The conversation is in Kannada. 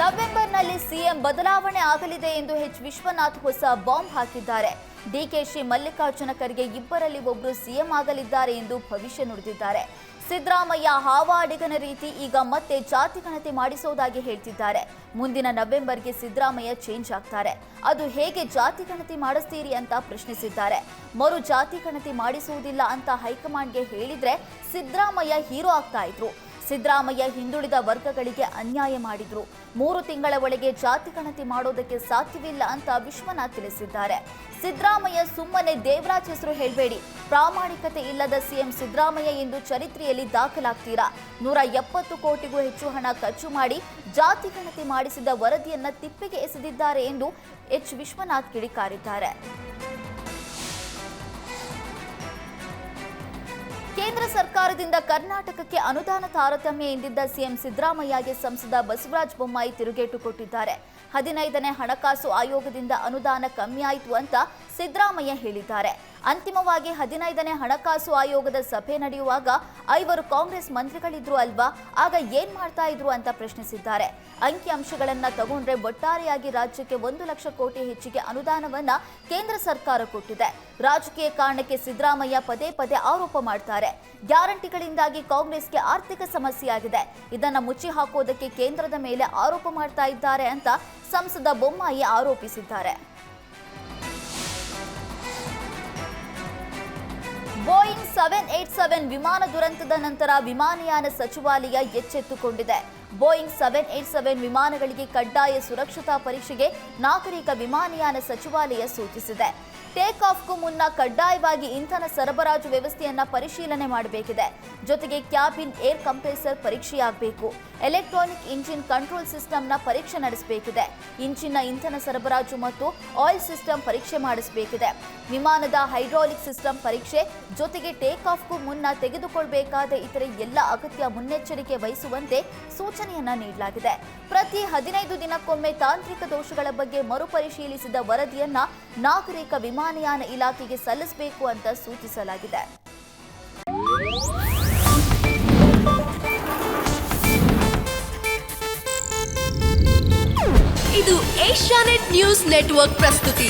ನವೆಂಬರ್ನಲ್ಲಿ ಸಿಎಂ ಬದಲಾವಣೆ ಆಗಲಿದೆ ಎಂದು ಎಚ್ ವಿಶ್ವನಾಥ್ ಹೊಸ ಬಾಂಬ್ ಹಾಕಿದ್ದಾರೆ. ಡಿಕೆಶಿ ಮಲ್ಲಿಕಾರ್ಜುನ ಖರ್ಗೆ ಇಬ್ಬರಲ್ಲಿ ಒಬ್ಬರು ಸಿಎಂ ಆಗಲಿದ್ದಾರೆ ಎಂದು ಭವಿಷ್ಯ ನುಡಿದಿದ್ದಾರೆ. ಸಿದ್ದರಾಮಯ್ಯ ಹಾವಾಡಿಗನ ರೀತಿ ಈಗ ಮತ್ತೆ ಜಾತಿ ಗಣತಿ ಮಾಡಿಸೋದಾಗಿ ಹೇಳ್ತಿದ್ದಾರೆ. ಮುಂದಿನ ನವೆಂಬರ್ಗೆ ಸಿದ್ದರಾಮಯ್ಯ ಚೇಂಜ್ ಆಗ್ತಾರೆ. ಅದು ಹೇಗೆ ಜಾತಿ ಗಣತಿ ಮಾಡಿಸ್ತೀರಿ ಅಂತ ಪ್ರಶ್ನಿಸಿದ್ದಾರೆ. ಮರು ಜಾತಿ ಗಣತಿ ಮಾಡಿಸುವುದಿಲ್ಲ ಅಂತ ಹೈಕಮಾಂಡ್ಗೆ ಹೇಳಿದ್ರೆ ಸಿದ್ದರಾಮಯ್ಯ ಹೀರೋ ಆಗ್ತಾ ಇದ್ರು. ಸಿದ್ದರಾಮಯ್ಯ ಹಿಂದುಳಿದ ವರ್ಗಗಳಿಗೆ ಅನ್ಯಾಯ ಮಾಡಿದ್ರು. ಮೂರು ತಿಂಗಳ ಒಳಗೆ ಜಾತಿ ಗಣತಿ ಮಾಡೋದಕ್ಕೆ ಸಾಧ್ಯವಿಲ್ಲ ಅಂತ ವಿಶ್ವನಾಥ್ ತಿಳಿಸಿದ್ದಾರೆ. ಸಿದ್ದರಾಮಯ್ಯ ಸುಮ್ಮನೆ ದೇವರಾಜ್ ಹೆಸರು ಹೇಳಬೇಡಿ. ಪ್ರಾಮಾಣಿಕತೆ ಇಲ್ಲದ ಸಿಎಂ ಸಿದ್ದರಾಮಯ್ಯ ಎಂದು ಚರಿತ್ರೆಯಲ್ಲಿ ದಾಖಲಾಗ್ತೀರಾ? ನೂರ ಎಪ್ಪತ್ತು ಕೋಟಿಗೂ ಹೆಚ್ಚು ಹಣ ಖರ್ಚು ಮಾಡಿ ಜಾತಿ ಗಣತಿ ಮಾಡಿಸಿದ ವರದಿಯನ್ನ ತಿಪ್ಪಿಗೆ ಎಸೆದಿದ್ದಾರೆ ಎಂದು ಎಚ್ ವಿಶ್ವನಾಥ್ ಕಿಡಿಕಾರಿದ್ದಾರೆ. ಕೇಂದ್ರ ಸರ್ಕಾರದಿಂದ ಕರ್ನಾಟಕಕ್ಕೆ ಅನುದಾನ ತಾರತಮ್ಯ ಎಂದಿದ್ದ ಸಿಎಂ ಸಿದ್ದರಾಮಯ್ಯಗೆ ಸಂಸದ ಬಸವರಾಜ ಬೊಮ್ಮಾಯಿ ತಿರುಗೇಟು ಕೊಟ್ಟಿದ್ದಾರೆ. ಹದಿನೈದನೇ ಹಣಕಾಸು ಆಯೋಗದಿಂದ ಅನುದಾನ ಕಮ್ಮಿಯಾಯಿತು ಅಂತ ಸಿದ್ದರಾಮಯ್ಯ ಹೇಳಿದ್ದಾರೆ. ಅಂತಿಮವಾಗಿ ಹದಿನೈದನೇ ಹಣಕಾಸು ಆಯೋಗದ ಸಭೆ ನಡೆಯುವಾಗ ಐವರು ಕಾಂಗ್ರೆಸ್ ಮಂತ್ರಿಗಳಿದ್ರು ಅಲ್ವಾ? ಆಗ ಏನ್ ಮಾಡ್ತಾ ಇದ್ರು ಅಂತ ಪ್ರಶ್ನಿಸಿದ್ದಾರೆ. ಅಂಕಿಅಂಶಗಳನ್ನ ತಗೊಂಡ್ರೆ ಒಟ್ಟಾರೆಯಾಗಿ ರಾಜ್ಯಕ್ಕೆ ಒಂದು ಲಕ್ಷ ಕೋಟಿ ಹೆಚ್ಚಿಗೆ ಅನುದಾನವನ್ನ ಕೇಂದ್ರ ಸರ್ಕಾರ ಕೊಟ್ಟಿದೆ. ರಾಜಕೀಯ ಕಾರಣಕ್ಕೆ ಸಿದ್ದರಾಮಯ್ಯ ಪದೇ ಪದೇ ಆರೋಪ ಮಾಡ್ತಾರೆ. ಗ್ಯಾರಂಟಿಗಳಿಂದಾಗಿ ಕಾಂಗ್ರೆಸ್ಗೆ ಆರ್ಥಿಕ ಸಮಸ್ಯೆಯಾಗಿದೆ. ಇದನ್ನ ಮುಚ್ಚಿ ಹಾಕೋದಕ್ಕೆ ಕೇಂದ್ರದ ಮೇಲೆ ಆರೋಪ ಮಾಡ್ತಾ ಇದ್ದಾರೆ ಅಂತ ಸಂಸದ ಬೊಮ್ಮಾಯಿ ಆರೋಪಿಸಿದ್ದಾರೆ. 我 ಬೋಯಿಂಗ್ ಸೆವೆನ್ ಏಟ್ ಸೆವೆನ್ ವಿಮಾನ ದುರಂತದ ನಂತರ ವಿಮಾನಯಾನ ಸಚಿವಾಲಯ ಎಚ್ಚೆತ್ತುಕೊಂಡಿದೆ. ಬೋಯಿಂಗ್ ಸೆವೆನ್ ಏಟ್ ಸೆವೆನ್ ವಿಮಾನಗಳಿಗೆ ಕಡ್ಡಾಯ ಸುರಕ್ಷತಾ ಪರೀಕ್ಷೆಗೆ ನಾಗರಿಕ ವಿಮಾನಯಾನ ಸಚಿವಾಲಯ ಸೂಚಿಸಿದೆ. ಟೇಕ್ ಆಫ್ಗೂ ಮುನ್ನ ಕಡ್ಡಾಯವಾಗಿ ಇಂಧನ ಸರಬರಾಜು ವ್ಯವಸ್ಥೆಯನ್ನ ಪರಿಶೀಲನೆ ಮಾಡಬೇಕಿದೆ. ಜೊತೆಗೆ ಕ್ಯಾಬಿನ್ ಏರ್ ಕಂಪ್ರೆಸರ್ ಪರೀಕ್ಷೆಯಾಗಬೇಕು. ಎಲೆಕ್ಟ್ರಾನಿಕ್ ಇಂಜಿನ್ ಕಂಟ್ರೋಲ್ ಸಿಸ್ಟಮ್ನ ಪರೀಕ್ಷೆ ನಡೆಸಬೇಕಿದೆ. ಇಂಜಿನ್ನ ಇಂಧನ ಸರಬರಾಜು ಮತ್ತು ಆಯಿಲ್ ಸಿಸ್ಟಮ್ ಪರೀಕ್ಷೆ ಮಾಡಿಸಬೇಕಿದೆ. ವಿಮಾನದ ಹೈಡ್ರಾಲಿಕ್ ಸಿಸ್ಟಮ್ ಪರೀಕ್ಷೆ ಜೊತೆಗೆ ಟೇಕ್ ಆಫ್ಗೂ ಮುನ್ನ ತೆಗೆದುಕೊಳ್ಳಬೇಕಾದ ಇತರೆ ಎಲ್ಲ ಅಗತ್ಯ ಮುನ್ನೆಚ್ಚರಿಕೆ ವಹಿಸುವಂತೆ ಸೂಚನೆಯನ್ನ ನೀಡಲಾಗಿದೆ. ಪ್ರತಿ ಹದಿನೈದು ದಿನಕ್ಕೊಮ್ಮೆ ತಾಂತ್ರಿಕ ದೋಷಗಳ ಬಗ್ಗೆ ಮರುಪರಿಶೀಲಿಸಿದ ವರದಿಯನ್ನ ನಾಗರಿಕ ವಿಮಾನಯಾನ ಇಲಾಖೆಗೆ ಸಲ್ಲಿಸಬೇಕು ಅಂತ ಸೂಚಿಸಲಾಗಿದೆ. ಇದು ಏಷ್ಯಾನೆಟ್ ನ್ಯೂಸ್ ನೆಟ್ವರ್ಕ್ ಪ್ರಸ್ತುತಿ.